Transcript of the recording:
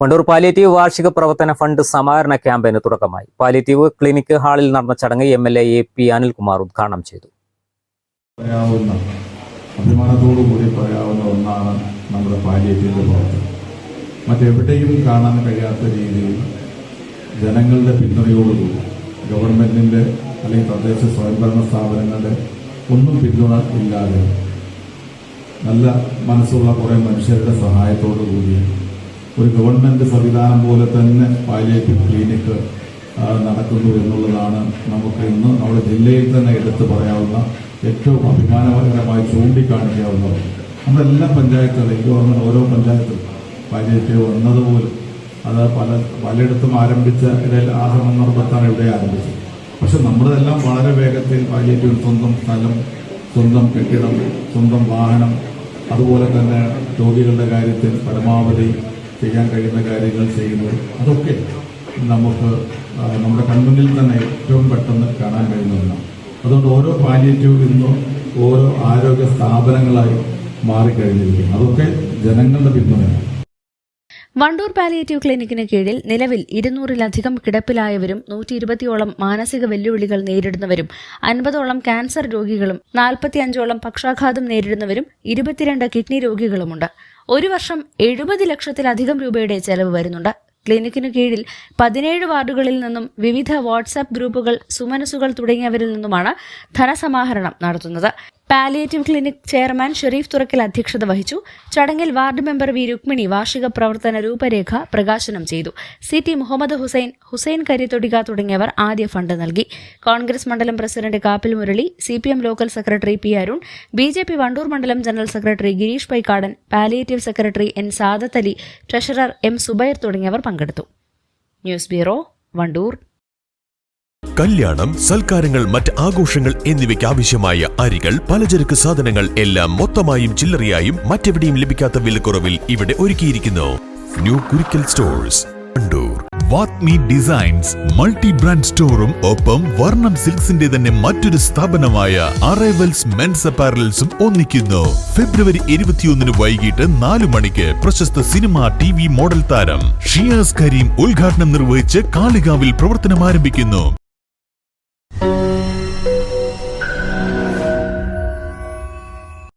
Wandoor palliative വാർഷിക പ്രവർത്തന fund സമാഹരണ ക്യാമ്പയിന് തുടക്കമായി. പാലിയേറ്റീവ് ക്ലിനിക്ക് ഹാളിൽ നടന്ന ചടങ്ങ് M L A A P Anilkumar ഉദ്ഘാടനം ചെയ്തു. പറയാവുന്ന അഭിമാനത്തോടു കൂടി പറയാവുന്ന ഒന്നാണ് നമ്മുടെ പാലിയേറ്റീവിന്റെ പ്രവർത്തനം. മറ്റെവിടെയും കാണാൻ കഴിയാത്ത രീതിയിൽ ജനങ്ങളുടെ പിന്തുണയോടുകൂടി ഗവൺമെന്റിന്റെ അല്ലെങ്കിൽ തദ്ദേശ സ്വയംഭരണ സ്ഥാപനങ്ങളുടെ ഒന്നും പിന്തുണ ഇല്ലാതെ നല്ല മനസ്സുള്ള കുറേ മനുഷ്യരുടെ സഹായത്തോടു കൂടി ഒരു ഗവൺമെന്റ് സംവിധാനം പോലെ തന്നെ പാലിയേറ്റീവ് ക്ലിനിക്ക് നടക്കുന്നു എന്നുള്ളതാണ് നമുക്ക് ഇന്ന് നമ്മുടെ ജില്ലയിൽ തന്നെ എടുത്തു പറയാവുന്ന ഏറ്റവും അഭിമാനകരമായി ചൂണ്ടിക്കാണിക്കാവുന്നത് നമ്മുടെ എല്ലാ പഞ്ചായത്തുകളും എനിക്ക് ഓരോ പഞ്ചായത്തും പാലിയേറ്റീവ് വന്നതുപോലും അത് പല പലയിടത്തും ആരംഭിച്ച ഇടയിൽ ആ സന്ദർഭത്താണ് ഇവിടെ ആരംഭിച്ചത് പക്ഷെ നമ്മളിതെല്ലാം വളരെ വേഗത്തിൽ പാലിയേറ്റീവ് സ്വന്തം സ്ഥലം സ്വന്തം കെട്ടിടം സ്വന്തം വാഹനം അതുപോലെ തന്നെ രോഗികളുടെ കാര്യത്തിൽ പരമാവധി ചെയ്യാൻ കഴിയുന്ന കാര്യങ്ങൾ ചെയ്യുന്നത് അതൊക്കെ നമുക്ക് നമ്മുടെ കൺമുന്നിൽ തന്നെ ഏറ്റവും പെട്ടെന്ന് കാണാൻ കഴിയുന്നതാണ് അതുകൊണ്ട് ഓരോ പാലിയേറ്റീവ് ഇന്നും ഓരോ ആരോഗ്യ സ്ഥാപനങ്ങളായി മാറിക്കഴിഞ്ഞിരിക്കുന്നു. അതൊക്കെ ജനങ്ങളുടെ പിന്തുണയാണ്. വണ്ടൂർ പാലിയേറ്റീവ് ക്ലിനിക്കിന് കീഴിൽ നിലവിൽ ഇരുന്നൂറിലധികം കിടപ്പിലായവരും നൂറ്റി ഇരുപത്തിയോളം മാനസിക വെല്ലുവിളികൾ നേരിടുന്നവരും അൻപതോളം ക്യാൻസർ രോഗികളും നാൽപ്പത്തിയഞ്ചോളം പക്ഷാഘാതം നേരിടുന്നവരും ഇരുപത്തിരണ്ട് കിഡ്നി രോഗികളുമുണ്ട്. ഒരു വർഷം എഴുപത് ലക്ഷത്തിലധികം രൂപയുടെ ചെലവ് വരുന്നുണ്ട്. ക്ലിനിക്കിനു കീഴിൽ പതിനേഴ് വാർഡുകളിൽ നിന്നും വിവിധ വാട്സാപ്പ് ഗ്രൂപ്പുകൾ സുമനസുകൾ തുടങ്ങിയവരിൽ നിന്നുമാണ് ധനസമാഹരണം നടത്തുന്നത്. Palliative clinic chairman Shareef Thurakkal അധ്യക്ഷത വഹിച്ചു. ചടങ്ങിൽ വാർഡ് മെമ്പർ വി രുക്മിണി വാർഷിക പ്രവർത്തന രൂപരേഖ പ്രകാശനം ചെയ്തു. സി ടി മുഹമ്മദ് ഹുസൈൻ ഹുസൈൻ കരിത്തൊടിക തുടങ്ങിയവർ ആദ്യ ഫണ്ട് നൽകി. കോൺഗ്രസ് മണ്ഡലം president Kappil Murali C P M local secretary P Arun B J P Wandoor മണ്ഡലം general secretary Girish Paikkadan palliative secretary N Sadath Ali treasurer M Zubair തുടങ്ങിയവർ പങ്കെടുത്തു. News bureau Wandoor. കല്യാണം സൽക്കാരങ്ങൾ മറ്റ് ആഘോഷങ്ങൾ എന്നിവയ്ക്ക് ആവശ്യമായ അരികൾ പലചരക്ക് സാധനങ്ങൾ എല്ലാം മൊത്തമായും ചില്ലറയായും മറ്റെവിടെയും ലഭിക്കാത്ത വിലക്കുറവിൽ ഇവിടെ ഒരുക്കിയിരിക്കുന്നു. New Kurikkal stores Kandoor. Vathmi designs multi brand സ്റ്റോറും ഒപ്പം വർണം സിൽക്സിന്റെ തന്നെ മറ്റൊരു സ്ഥാപനമായ അറൈവൽസ് മെൻസ് അപ്പാരൽസും ഒന്നിക്കുന്നു. ഫെബ്രുവരി ഇരുപത്തിയൊന്നിന് വൈകിട്ട് നാലു മണിക്ക് പ്രശസ്ത സിനിമ ടി വി മോഡൽ താരം ഷിയാസ് കരീം ഉദ്ഘാടനം നിർവഹിച്ച് കാളികാവിൽ പ്രവർത്തനം ആരംഭിക്കുന്നു